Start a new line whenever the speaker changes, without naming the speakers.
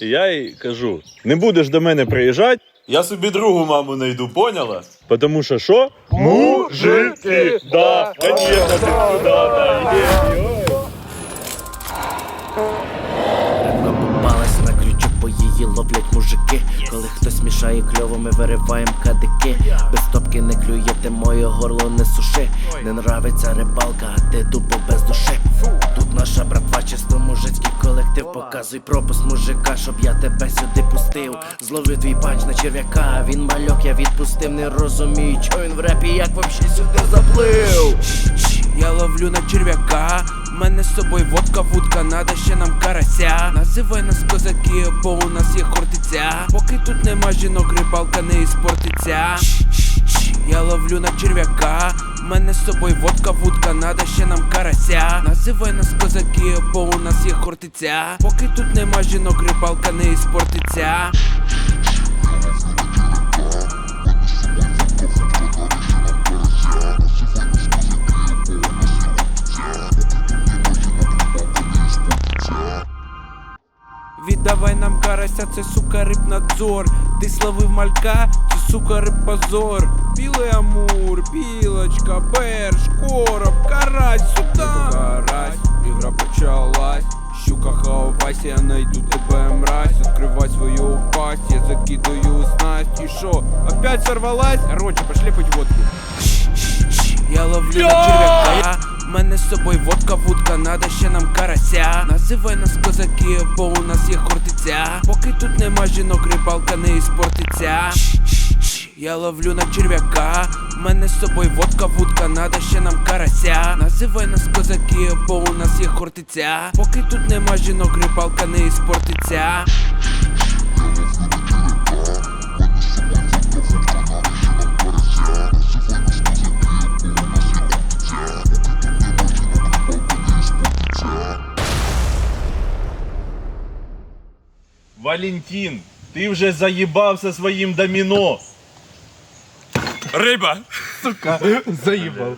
І я їй кажу: не будеш до мене приїжджати,
Я собі другу маму знайду, поняла?
тому що що? Мужики! Да, конечно, ти сюди, да,
бо її ловлять мужики. Коли хтось мішає кльово, ми вириваєм кадики. Без топки не клює, ти моє горло не суши. Не нравиться рибалка, а ти тупо без душі. Показуй пропуск мужика, щоб я тебе сюди пустив. Зловив твій панч на черв'яка, він мальок, я відпустив, не розумію, чо він в репі, як вообще сюди заплив.
Я ловлю на черв'яка, в мене з собою водка, вудка, надо ще нам карася. Називай нас козаки, бо у нас є хортиця. Поки тут нема жінок, рибалка не іспортиться. Я ловлю на черв'яка, мене з собою водка, вудка, надо ще нам карася. Називай нас козаки, бо у нас є хортиця. Поки тут нема жінок, рибалка не іспортиться. Віддавай нам карася, це сука рибнадзор. Ти словив малька, це сука рибпозор. Білий амур, білочка, берж, короб, карась, сюда. Карась, ігра почалась. Щука хавайся, я найду тебе мразь Відкривай свою пасть, я закидаю снасть І шо, опять сорвалась? Короче, пошли пить водку Я ловлю на черв'яка в мене з собою водка, вудка, надо ще нам карася. Називай нас козаки, бо у нас є хортиця. Поки тут нема жінок, рибалка не іспортиться. Я ловлю на черв'яка, мене з собою водка, вудка, надо ще нам карася. Називай нас козаки, бо у нас є хортиця. Поки тут нема жінок, рибалка не іспортиться.
Валентин, ти вже заїбався своїм доміно.
Риба!
Заїбав.